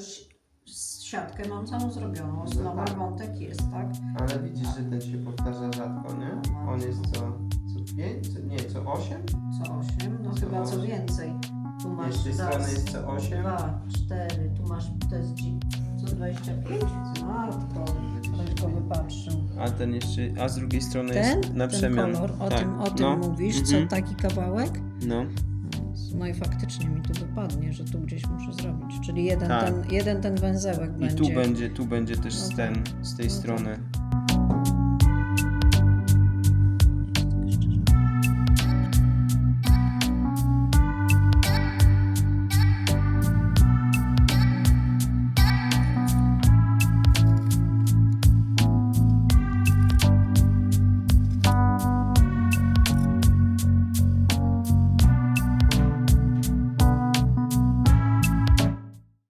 ś- siatkę mam całą zrobioną, znowu wątek jest, tak? Ale widzisz, że ten się powtarza rzadko, nie? On jest co, co 5? Co, nie, co 8? Co 8, no Co chyba co osiem? więcej. Tu masz Z tej strony raz, jest co 8? dwa, cztery, tu masz, to jest co 25? Matko, ktoś go wypatrzył. A ten jeszcze, a z drugiej strony Ten, jest na ten przemian. kolor, o tak. tym, o tym no. mówisz, mhm. co taki kawałek? No, No i faktycznie mi tu wypadnie, że tu gdzieś muszę zrobić. Czyli jeden, Tak. ten, jeden ten węzełek i będzie. tu będzie, tu będzie też No z tak. ten, z tej No tak. strony.